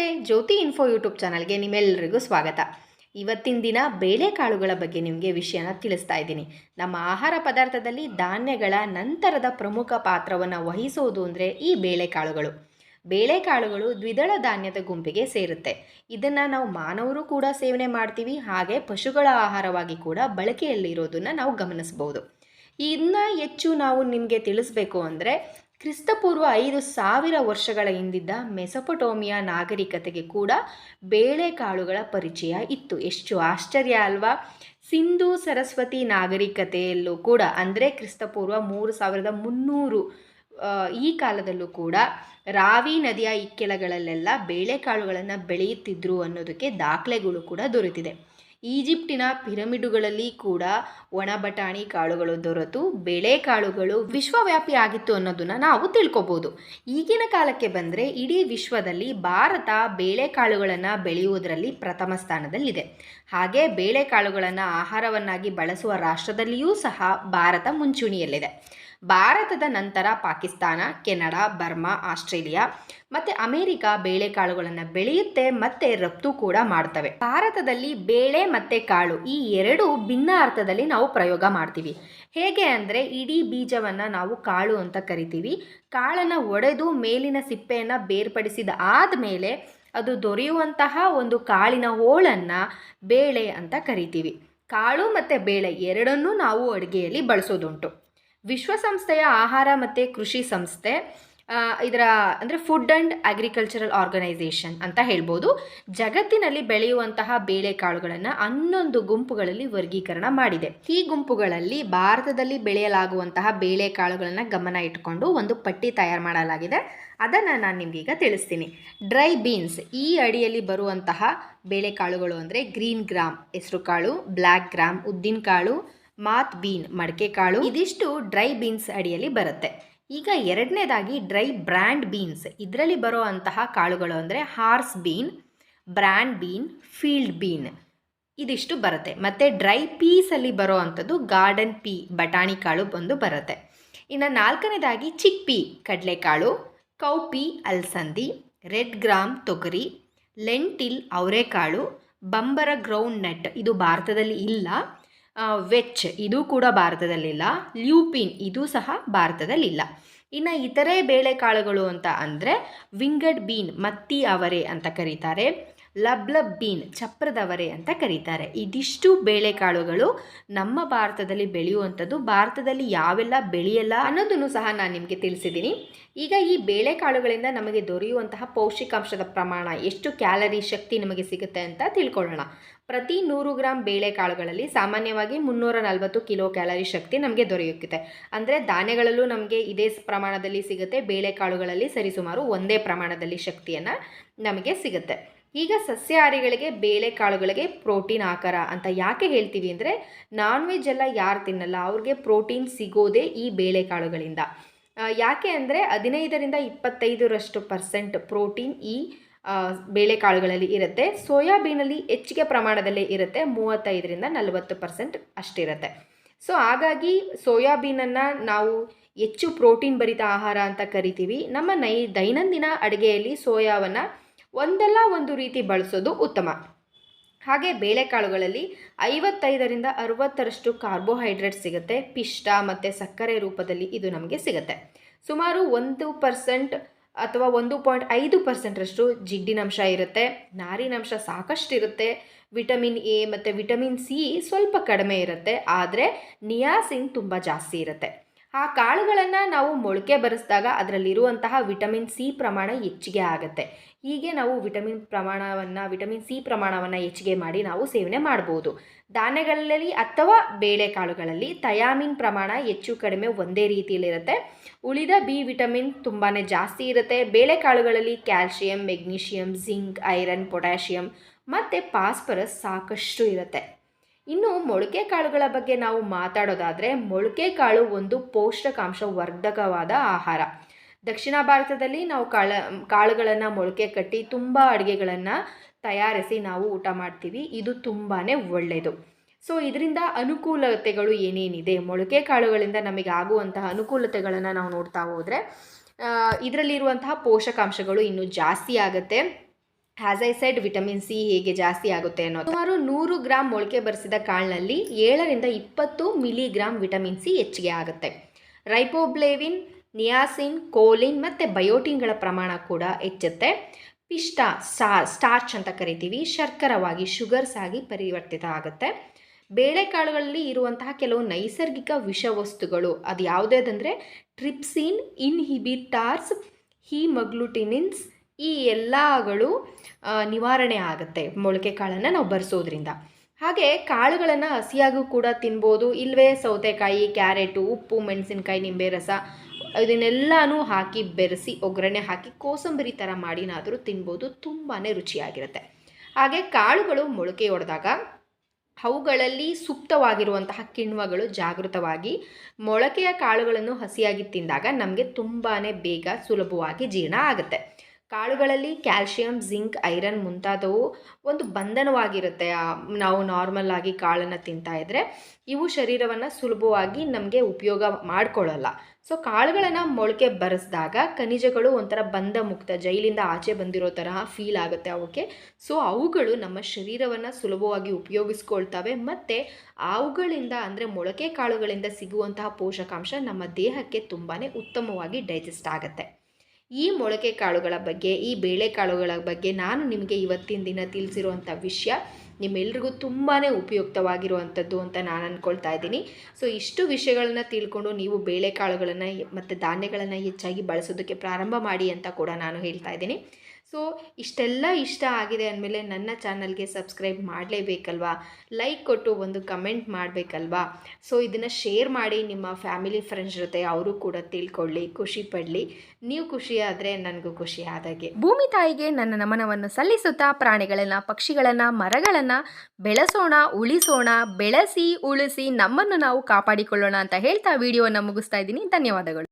ನಮಸ್ತೆ, ಜ್ಯೋತಿ info YouTube ಚಾನಲ್ಗೆ ನಿಮ್ಮೆಲ್ಲರಿಗೂ ಸ್ವಾಗತ. ಇವತ್ತಿನ ದಿನ ಬೇಳೆಕಾಳುಗಳ ಬಗ್ಗೆ ನಿಮಗೆ ವಿಷಯನ ತಿಳಿಸ್ತಾ ಇದ್ದೀನಿ. ನಮ್ಮ ಆಹಾರ ಪದಾರ್ಥದಲ್ಲಿ ಧಾನ್ಯಗಳ ನಂತರದ ಪ್ರಮುಖ ಪಾತ್ರವನ್ನು ವಹಿಸೋದು ಅಂದರೆ ಈ ಬೇಳೆಕಾಳುಗಳು ಬೇಳೆಕಾಳುಗಳು ದ್ವಿದಳ ಧಾನ್ಯದ ಗುಂಪಿಗೆ ಸೇರುತ್ತೆ. ಇದನ್ನು ನಾವು ಮಾನವರು ಕೂಡ ಸೇವನೆ ಮಾಡ್ತೀವಿ, ಹಾಗೆ ಪಶುಗಳ ಆಹಾರವಾಗಿ ಕೂಡ ಬಳಕೆಯಲ್ಲಿರೋದನ್ನು ನಾವು ಗಮನಿಸ್ಬೋದು. ಇನ್ನು ಹೆಚ್ಚು ನಾವು ನಿಮಗೆ ತಿಳಿಸ್ಬೇಕು ಅಂದರೆ ಕ್ರಿಸ್ತಪೂರ್ವ ಐದು ಸಾವಿರ ವರ್ಷಗಳ ಹಿಂದಿದ್ದ ಮೆಸೊಪಟೋಮಿಯಾ ನಾಗರಿಕತೆಗೆ ಕೂಡ ಬೇಳೆಕಾಳುಗಳ ಪರಿಚಯ ಇತ್ತು. ಎಷ್ಟು ಆಶ್ಚರ್ಯ ಅಲ್ವಾ? ಸಿಂಧು ಸರಸ್ವತಿ ನಾಗರಿಕತೆಯಲ್ಲೂ ಕೂಡ, ಅಂದರೆ ಕ್ರಿಸ್ತಪೂರ್ವ ಮೂರು ಸಾವಿರದ ಮುನ್ನೂರು ಈ ಕಾಲದಲ್ಲೂ ಕೂಡ ರಾವಿ ನದಿಯ ಇಕ್ಕೆಲಗಳಲ್ಲೆಲ್ಲ ಬೇಳೆಕಾಳುಗಳನ್ನು ಬೆಳೆಯುತ್ತಿದ್ದರು ಅನ್ನೋದಕ್ಕೆ ದಾಖಲೆಗಳು ಕೂಡ ದೊರೆತಿದೆ. ಈಜಿಪ್ಟಿನ ಪಿರಮಿಡುಗಳಲ್ಲಿ ಕೂಡ ಒಣ ಬಟಾಣಿ ಕಾಳುಗಳು ದೊರೆತು ಬೇಳೆಕಾಳುಗಳು ವಿಶ್ವವ್ಯಾಪಿ ಆಗಿತ್ತು ಅನ್ನೋದನ್ನ ನಾವು ತಿಳ್ಕೊಬೋದು. ಈಗಿನ ಕಾಲಕ್ಕೆ ಬಂದರೆ ಇಡೀ ವಿಶ್ವದಲ್ಲಿ ಭಾರತ ಬೇಳೆಕಾಳುಗಳನ್ನು ಬೆಳೆಯುವುದರಲ್ಲಿ ಪ್ರಥಮ ಸ್ಥಾನದಲ್ಲಿದೆ. ಹಾಗೆ ಬೇಳೆಕಾಳುಗಳನ್ನು ಆಹಾರವನ್ನಾಗಿ ಬಳಸುವ ರಾಷ್ಟ್ರದಲ್ಲಿಯೂ ಸಹ ಭಾರತ ಮುಂಚೂಣಿಯಲ್ಲಿದೆ. ಭಾರತದ ನಂತರ ಪಾಕಿಸ್ತಾನ, ಕೆನಡಾ, ಬರ್ಮಾ, ಆಸ್ಟ್ರೇಲಿಯಾ ಮತ್ತು ಅಮೇರಿಕಾ ಬೇಳೆಕಾಳುಗಳನ್ನು ಬೆಳೆಯುತ್ತೆ ಮತ್ತು ರಫ್ತು ಕೂಡ ಮಾಡ್ತವೆ. ಭಾರತದಲ್ಲಿ ಬೇಳೆ ಮತ್ತು ಕಾಳು ಈ ಎರಡು ಭಿನ್ನ ಅರ್ಥದಲ್ಲಿ ನಾವು ಪ್ರಯೋಗ ಮಾಡ್ತೀವಿ. ಹೇಗೆ ಅಂದರೆ ಇಡೀ ಬೀಜವನ್ನು ನಾವು ಕಾಳು ಅಂತ ಕರಿತೀವಿ. ಕಾಳನ್ನು ಒಡೆದು ಮೇಲಿನ ಸಿಪ್ಪೆಯನ್ನು ಬೇರ್ಪಡಿಸಿದ ಆದಮೇಲೆ ಅದು ದೊರೆಯುವಂತಹ ಒಂದು ಕಾಳಿನ ಹೋಳನ್ನು ಬೇಳೆ ಅಂತ ಕರಿತೀವಿ. ಕಾಳು ಮತ್ತು ಬೇಳೆ ಎರಡನ್ನೂ ನಾವು ಅಡುಗೆಯಲ್ಲಿ ಬಳಸೋದುಂಟು. ವಿಶ್ವಸಂಸ್ಥೆಯ ಆಹಾರ ಮತ್ತು ಕೃಷಿ ಸಂಸ್ಥೆ ಇದರ ಅಂದರೆ ಫುಡ್ ಆ್ಯಂಡ್ ಅಗ್ರಿಕಲ್ಚರಲ್ ಆರ್ಗನೈಸೇಷನ್ ಅಂತ ಹೇಳ್ಬೋದು. ಜಗತ್ತಿನಲ್ಲಿ ಬೆಳೆಯುವಂತಹ ಬೇಳೆಕಾಳುಗಳನ್ನು ಹನ್ನೊಂದು ಗುಂಪುಗಳಲ್ಲಿ ವರ್ಗೀಕರಣ ಮಾಡಿದೆ. ಈ ಗುಂಪುಗಳಲ್ಲಿ ಭಾರತದಲ್ಲಿ ಬೆಳೆಯಲಾಗುವಂತಹ ಬೇಳೆಕಾಳುಗಳನ್ನು ಗಮನ ಇಟ್ಟುಕೊಂಡು ಒಂದು ಪಟ್ಟಿ ತಯಾರು ಮಾಡಲಾಗಿದೆ. ಅದನ್ನು ನಾನು ನಿಮಗೀಗ ತಿಳಿಸ್ತೀನಿ. ಡ್ರೈ ಬೀನ್ಸ್ ಈ ಅಡಿಯಲ್ಲಿ ಬರುವಂತಹ ಬೇಳೆಕಾಳುಗಳು ಅಂದರೆ ಗ್ರೀನ್ ಗ್ರಾಮ್ ಹೆಸರುಕಾಳು ಬ್ಲ್ಯಾಕ್ ಗ್ರಾಮ್ ಉದ್ದಿನಕಾಳು ಮಾತ್ ಬೀನ್, ಮಡಕೆ ಕಾಳು ಇದಿಷ್ಟು ಡ್ರೈ ಬೀನ್ಸ್ ಅಡಿಯಲ್ಲಿ ಬರುತ್ತೆ. ಈಗ ಎರಡನೇದಾಗಿ ಡ್ರೈ ಬ್ರ್ಯಾಂಡ್ ಬೀನ್ಸ್. ಇದರಲ್ಲಿ ಬರೋ ಅಂತಹ ಕಾಳುಗಳು ಅಂದರೆ horse bean, brand bean, field bean ಇದಿಷ್ಟು ಬರುತ್ತೆ. ಮತ್ತು ಡ್ರೈ ಪೀಸಲ್ಲಿ ಬರೋ ಅಂಥದ್ದು ಗಾರ್ಡನ್ ಪೀ, ಬಟಾಣಿ ಕಾಳು ಬಂದು ಬರುತ್ತೆ. ಇನ್ನು ನಾಲ್ಕನೇದಾಗಿ ಚಿಕ್ ಪೀ ಕಡಲೆಕಾಳು, ಕೌಪಿ, ಅಲಸಂದಿ, ರೆಡ್ ಗ್ರಾಮ್ ತೊಗರಿ, ಲೆಂಟಿಲ್, ಅವರೆಕಾಳು, ಬಂಬರ ಗ್ರೌಂಡ್ ನಟ್. ಇದು ಭಾರತದಲ್ಲಿ ಇಲ್ಲ. ವೆಚ್ ಇದು ಕೂಡ ಭಾರತದಲ್ಲಿಲ್ಲ, ಲ್ಯೂಪಿನ್ ಇದು ಸಹ ಭಾರತದಲ್ಲಿಲ್ಲ. ಇನ್ನು ಇತರೆ ಬೇಳೆಕಾಳುಗಳು ಅಂತ ಅಂದರೆ ವಿಂಗಡ್ ಬೀನ್, ಮತ್ತಿ ಅವರೆ ಅಂತ ಕರೀತಾರೆ. ಲಬ್ಲಬ್ ಬೀನ್ ಚಪ್ರದವರೆ ಅಂತ ಕರೀತಾರೆ. ಇದಿಷ್ಟು ಬೇಳೆಕಾಳುಗಳು ನಮ್ಮ ಭಾರತದಲ್ಲಿ ಬೆಳೆಯುವಂಥದ್ದು. ಭಾರತದಲ್ಲಿ ಯಾವೆಲ್ಲ ಬೆಳೆಯಲ್ಲ ಅನ್ನೋದನ್ನು ಸಹ ನಾನು ನಿಮಗೆ ತಿಳಿಸಿದ್ದೀನಿ. ಈಗ ಈ ಬೇಳೆಕಾಳುಗಳಿಂದ ನಮಗೆ ದೊರೆಯುವಂತಹ ಪೌಷ್ಟಿಕಾಂಶದ ಪ್ರಮಾಣ, ಎಷ್ಟು ಕ್ಯಾಲರಿ ಶಕ್ತಿ ನಮಗೆ ಸಿಗುತ್ತೆ ಅಂತ ತಿಳ್ಕೊಳ್ಳೋಣ. ಪ್ರತಿ ನೂರು ಗ್ರಾಮ್ ಬೇಳೆಕಾಳುಗಳಲ್ಲಿ ಸಾಮಾನ್ಯವಾಗಿ ಮುನ್ನೂರ ನಲವತ್ತು ಕಿಲೋ ಕ್ಯಾಲರಿ ಶಕ್ತಿ ನಮಗೆ ದೊರೆಯುತ್ತಿದೆ. ಅಂದರೆ ಧಾನ್ಯಗಳಲ್ಲೂ ನಮಗೆ ಇದೇ ಪ್ರಮಾಣದಲ್ಲಿ ಸಿಗುತ್ತೆ. ಬೇಳೆಕಾಳುಗಳಲ್ಲಿ ಸರಿಸುಮಾರು ಒಂದೇ ಪ್ರಮಾಣದಲ್ಲಿ ಶಕ್ತಿಯನ್ನು ನಮಗೆ ಸಿಗುತ್ತೆ. ಈಗ ಸಸ್ಯಾಹಾರಿಗಳಿಗೆ ಬೇಳೆಕಾಳುಗಳಿಗೆ ಪ್ರೋಟೀನ್ ಆಕಾರ ಅಂತ ಯಾಕೆ ಹೇಳ್ತೀವಿ ಅಂದರೆ ನಾನ್ ವೆಜ್ ಎಲ್ಲ ಯಾರು ತಿನ್ನಲ್ಲ, ಅವ್ರಿಗೆ ಪ್ರೋಟೀನ್ ಸಿಗೋದೇ ಈ ಬೇಳೆಕಾಳುಗಳಿಂದ. ಯಾಕೆ ಅಂದರೆ ಹದಿನೈದರಿಂದ ಇಪ್ಪತ್ತೈದರಷ್ಟು ಪರ್ಸೆಂಟ್ ಪ್ರೋಟೀನ್ ಈ ಬೇಳೆಕಾಳುಗಳಲ್ಲಿ ಇರುತ್ತೆ. ಸೋಯಾಬೀನಲ್ಲಿ ಹೆಚ್ಚಿಗೆ ಪ್ರಮಾಣದಲ್ಲಿ ಇರುತ್ತೆ, ಮೂವತ್ತೈದರಿಂದ ನಲವತ್ತು ಪರ್ಸೆಂಟ್ ಅಷ್ಟಿರುತ್ತೆ. ಸೊ ಹಾಗಾಗಿ ಸೋಯಾಬೀನನ್ನು ನಾವು ಹೆಚ್ಚು ಪ್ರೋಟೀನ್ ಭರಿತ ಆಹಾರ ಅಂತ ಕರಿತೀವಿ. ನಮ್ಮ ನೈ ದೈನಂದಿನ ಅಡುಗೆಯಲ್ಲಿ ಸೋಯಾವನ್ನು ಒಂದಲ್ಲ ಒಂದು ರೀತಿ ಬಳಸೋದು ಉತ್ತಮ. ಹಾಗೆ ಬೇಳೆಕಾಳುಗಳಲ್ಲಿ ಐವತ್ತೈದರಿಂದ ಅರುವತ್ತರಷ್ಟು ಕಾರ್ಬೋಹೈಡ್ರೇಟ್ ಸಿಗುತ್ತೆ. ಪಿಷ್ಟ ಮತ್ತು ಸಕ್ಕರೆ ರೂಪದಲ್ಲಿ ಇದು ನಮಗೆ ಸಿಗುತ್ತೆ. ಸುಮಾರು ಒಂದು ಪರ್ಸೆಂಟ್ ಅಥವಾ ಒಂದು ಪಾಯಿಂಟ್ ಐದು ಪರ್ಸೆಂಟ್ರಷ್ಟು ಜಿಡ್ಡಿನಂಶ ಇರುತ್ತೆ. ನಾರಿನಂಶ ಸಾಕಷ್ಟು ಇರುತ್ತೆ ವಿಟಮಿನ್ ಎ ಮತ್ತು ವಿಟಮಿನ್ ಸಿ ಸ್ವಲ್ಪ ಕಡಿಮೆ ಇರುತ್ತೆ. ಆದರೆ ನಿಯಾಸಿನ್ ತುಂಬ ಜಾಸ್ತಿ ಇರುತ್ತೆ. ಆ ಕಾಳುಗಳನ್ನು ನಾವು ಮೊಳಕೆ ಬರೆಸಿದಾಗ ಅದರಲ್ಲಿರುವಂತಹ ವಿಟಮಿನ್ ಸಿ ಪ್ರಮಾಣ ಹೆಚ್ಚಿಗೆ ಆಗುತ್ತೆ. ಹೀಗೆ ನಾವು ವಿಟಮಿನ್ ಪ್ರಮಾಣವನ್ನು, ವಿಟಮಿನ್ ಸಿ ಪ್ರಮಾಣವನ್ನು ಹೆಚ್ಚಿಗೆ ಮಾಡಿ ನಾವು ಸೇವನೆ ಮಾಡ್ಬೋದು. ಧಾನ್ಯಗಳಲ್ಲಿ ಅಥವಾ ಬೇಳೆಕಾಳುಗಳಲ್ಲಿ ಥಯಾಮಿನ್ ಪ್ರಮಾಣ ಹೆಚ್ಚು ಕಡಿಮೆ ಒಂದೇ ರೀತಿಯಲ್ಲಿರುತ್ತೆ. ಉಳಿದ ಬಿ ವಿಟಮಿನ್ ತುಂಬಾ ಜಾಸ್ತಿ ಇರುತ್ತೆ. ಬೇಳೆಕಾಳುಗಳಲ್ಲಿ calcium, magnesium, zinc, iron, potassium ಮತ್ತು ಫಾಸ್ಫರಸ್ ಸಾಕಷ್ಟು ಇರುತ್ತೆ. ಇನ್ನು ಮೊಳಕೆ ಕಾಳುಗಳ ಬಗ್ಗೆ ನಾವು ಮಾತಾಡೋದಾದರೆ ಮೊಳಕೆ ಕಾಳು ಒಂದು ಪೌಷ್ಟಿಕಾಂಶ ವರ್ಧಕವಾದ ಆಹಾರ. ದಕ್ಷಿಣ ಭಾರತದಲ್ಲಿ ನಾವು ಕಾಳ, ಕಾಳುಗಳನ್ನು ಮೊಳಕೆ ಕಟ್ಟಿ ತುಂಬ ಅಡುಗೆಗಳನ್ನು ತಯಾರಿಸಿ ನಾವು ಊಟ ಮಾಡ್ತೀವಿ. ಇದು ತುಂಬಾ ಒಳ್ಳೆಯದು ಸೊ, ಇದರಿಂದ ಅನುಕೂಲತೆಗಳು ಏನೇನಿದೆ? ಮೊಳಕೆ ಕಾಳುಗಳಿಂದ ನಮಗೆ ಆಗುವಂತಹ ಅನುಕೂಲತೆಗಳನ್ನು ನಾವು ನೋಡ್ತಾ ಹೋದರೆ ಇದರಲ್ಲಿರುವಂತಹ ಪೋಷಕಾಂಶಗಳು ಇನ್ನೂ ಜಾಸ್ತಿ ಆಗುತ್ತೆ. As I said vitamin C ಹೇಗೆ ಜಾಸ್ತಿ ಆಗುತ್ತೆ ಅನ್ನೋದು. ಸುಮಾರು ನೂರು ಗ್ರಾಮ್ ಮೊಳಕೆ ಬರೆಸಿದ ಕಾಳಿನಲ್ಲಿ ಏಳರಿಂದ ಇಪ್ಪತ್ತು ಮಿಲಿಗ್ರಾಮ್ ವಿಟಮಿನ್ ಸಿ ಹೆಚ್ಚಿಗೆ ಆಗುತ್ತೆ. ರೈಪೋಬ್ಲೇವಿನ್ ನಿಯಾಸಿನ್ ಕೋಲಿನ್ ಮತ್ತು ಬಯೋಟಿನ್ಗಳ ಪ್ರಮಾಣ ಕೂಡ ಹೆಚ್ಚುತ್ತೆ. ಪಿಷ್ಟ ಸ್ಟಾರ್ ಸ್ಟಾರ್ಚ್ ಅಂತ ಕರಿತೀವಿ. ಶರ್ಕರವಾಗಿ ಶುಗರ್ಸ್ ಆಗಿ ಪರಿವರ್ತಿತ ಆಗುತ್ತೆ. ಬೇಳೆಕಾಳುಗಳಲ್ಲಿ ಇರುವಂತಹ ಕೆಲವು ನೈಸರ್ಗಿಕ ವಿಷವಸ್ತುಗಳು ಅದು ಯಾವುದೇದಂದರೆ ಟ್ರಿಪ್ಸಿನ್ ಇನ್ಹಿಬಿಟಾರ್ಸ್ ಹಿಮಗ್ಲುಟಿನಿನ್ಸ್ ಈ ಎಲ್ಲಗಳು ನಿವಾರಣೆ ಆಗುತ್ತೆ. ಮೊಳಕೆ ಕಾಳನ್ನು ನಾವು ಬರೆಸೋದ್ರಿಂದ. ಹಾಗೆ ಕಾಳುಗಳನ್ನು ಹಸಿಯಾಗೂ ಕೂಡ ತಿನ್ಬೋದು. ಇಲ್ಲವೇ ಸೌತೆಕಾಯಿ, ಕ್ಯಾರೆಟು, ಉಪ್ಪು, ಮೆಣಸಿನ್ಕಾಯಿ ನಿಂಬೆ ರಸ ಇದನ್ನೆಲ್ಲನೂ ಹಾಕಿ ಬೆರೆಸಿ, ಒಗ್ಗರಣೆ ಹಾಕಿ ಕೋಸಂಬರಿ ಥರ ಮಾಡಿನಾದರೂ ತಿನ್ಬೋದು. ತುಂಬಾ ರುಚಿಯಾಗಿರುತ್ತೆ. ಹಾಗೆ ಕಾಳುಗಳು ಮೊಳಕೆ ಹೊಡೆದಾಗ ಅವುಗಳಲ್ಲಿ ಸುಪ್ತವಾಗಿರುವಂತಹ ಕಿಣ್ವಗಳು ಜಾಗೃತವಾಗಿ ಮೊಳಕೆಯ ಕಾಳುಗಳನ್ನು ಹಸಿಯಾಗಿ ತಿಂದಾಗ ನಮಗೆ ತುಂಬಾ ಬೇಗ ಸುಲಭವಾಗಿ ಜೀರ್ಣ ಆಗುತ್ತೆ. ಕಾಳುಗಳಲ್ಲಿ ಕ್ಯಾಲ್ಶಿಯಂ, ಜಿಂಕ್, ಐರನ್ ಮುಂತಾದವು ಒಂದು ಬಂಧನವಾಗಿರುತ್ತೆ. ನಾವು ನಾರ್ಮಲ್ ಆಗಿ ಕಾಳನ್ನು ತಿಂತಾ ಇದ್ರೆ ಇವು ಶರೀರವನ್ನು ಸುಲಭವಾಗಿ ನಮಗೆ ಉಪಯೋಗ ಮಾಡ್ಕೊಳ್ಳಲ್ಲ ಸೊ ಕಾಳುಗಳನ್ನು ಮೊಳಕೆ ಬರೆಸಿದಾಗ ಖನಿಜಗಳು ಒಂಥರ ಬಂಧ ಮುಕ್ತ ಜೈಲಿಂದ ಆಚೆ ಬಂದಿರೋ ತರಹ ಫೀಲ್ ಆಗುತ್ತೆ ಅವಕ್ಕೆ. ಸೊ ಅವುಗಳು ನಮ್ಮ ಶರೀರವನ್ನು ಸುಲಭವಾಗಿ ಉಪಯೋಗಿಸ್ಕೊಳ್ತವೆ ಮತ್ತು ಅವುಗಳಿಂದ ಅಂದರೆ ಮೊಳಕೆ ಕಾಳುಗಳಿಂದ ಸಿಗುವಂತಹ ಪೋಷಕಾಂಶ ನಮ್ಮ ದೇಹಕ್ಕೆ ತುಂಬಾ ಉತ್ತಮವಾಗಿ ಡೈಜೆಸ್ಟ್ ಆಗುತ್ತೆ. ಈ ಮೊಳಕೆ ಕಾಳುಗಳ ಬಗ್ಗೆ, ಈ ಬೇಳೆಕಾಳುಗಳ ಬಗ್ಗೆ ನಾನು ನಿಮಗೆ ಇವತ್ತಿನ ದಿನ ತಿಳಿಸಿರುವಂಥ ವಿಷಯ ನಿಮ್ಮೆಲ್ರಿಗೂ ತುಂಬಾ ಉಪಯುಕ್ತವಾಗಿರುವಂಥದ್ದು ಅಂತ ನಾನು ಅಂದ್ಕೊಳ್ತಾ ಇದ್ದೀನಿ. ಸೊ, ಇಷ್ಟು ವಿಷಯಗಳನ್ನ ತಿಳ್ಕೊಂಡು ನೀವು ಬೇಳೆಕಾಳುಗಳನ್ನು ಮತ್ತು ಧಾನ್ಯಗಳನ್ನು ಹೆಚ್ಚಾಗಿ ಬಳಸೋದಕ್ಕೆ ಪ್ರಾರಂಭ ಮಾಡಿ ಅಂತ ಕೂಡ ನಾನು ಹೇಳ್ತಾ ಇದ್ದೀನಿ. ಸೊ ಇಷ್ಟೆಲ್ಲ ಇಷ್ಟ ಆಗಿದೆ ಅಂದಮೇಲೆ ನನ್ನ ಚಾನಲ್ಗೆ ಸಬ್ಸ್ಕ್ರೈಬ್ ಮಾಡಲೇಬೇಕಲ್ವಾ? ಲೈಕ್ ಕೊಟ್ಟು ಒಂದು ಕಮೆಂಟ್ ಮಾಡಬೇಕಲ್ವಾ? ಸೊ ಇದನ್ನು ಶೇರ್ ಮಾಡಿ ನಿಮ್ಮ ಫ್ಯಾಮಿಲಿ ಫ್ರೆಂಡ್ಸ್ ಜೊತೆ ಅವರು ಕೂಡ ತಿಳ್ಕೊಳ್ಳಿ, ಖುಷಿ ಪಡಲಿ. ನೀವು ಖುಷಿಯಾದರೆ ನನಗೂ ಖುಷಿ ಆದಾಗೆ. ಭೂಮಿ ತಾಯಿಗೆ ನನ್ನ ನಮನವನ್ನು ಸಲ್ಲಿಸುತ್ತಾ ಪ್ರಾಣಿಗಳನ್ನು, ಪಕ್ಷಿಗಳನ್ನು, ಮರಗಳನ್ನು ಬೆಳೆಸೋಣ, ಉಳಿಸೋಣ, ಬೆಳೆಸಿ, ಉಳಿಸಿ ನಮ್ಮನ್ನು ನಾವು ಕಾಪಾಡಿಕೊಳ್ಳೋಣ ಅಂತ ಹೇಳ್ತಾ ವಿಡಿಯೋವನ್ನು ಮುಗಿಸ್ತಾ ಇದ್ದೀನಿ. ಧನ್ಯವಾದಗಳು.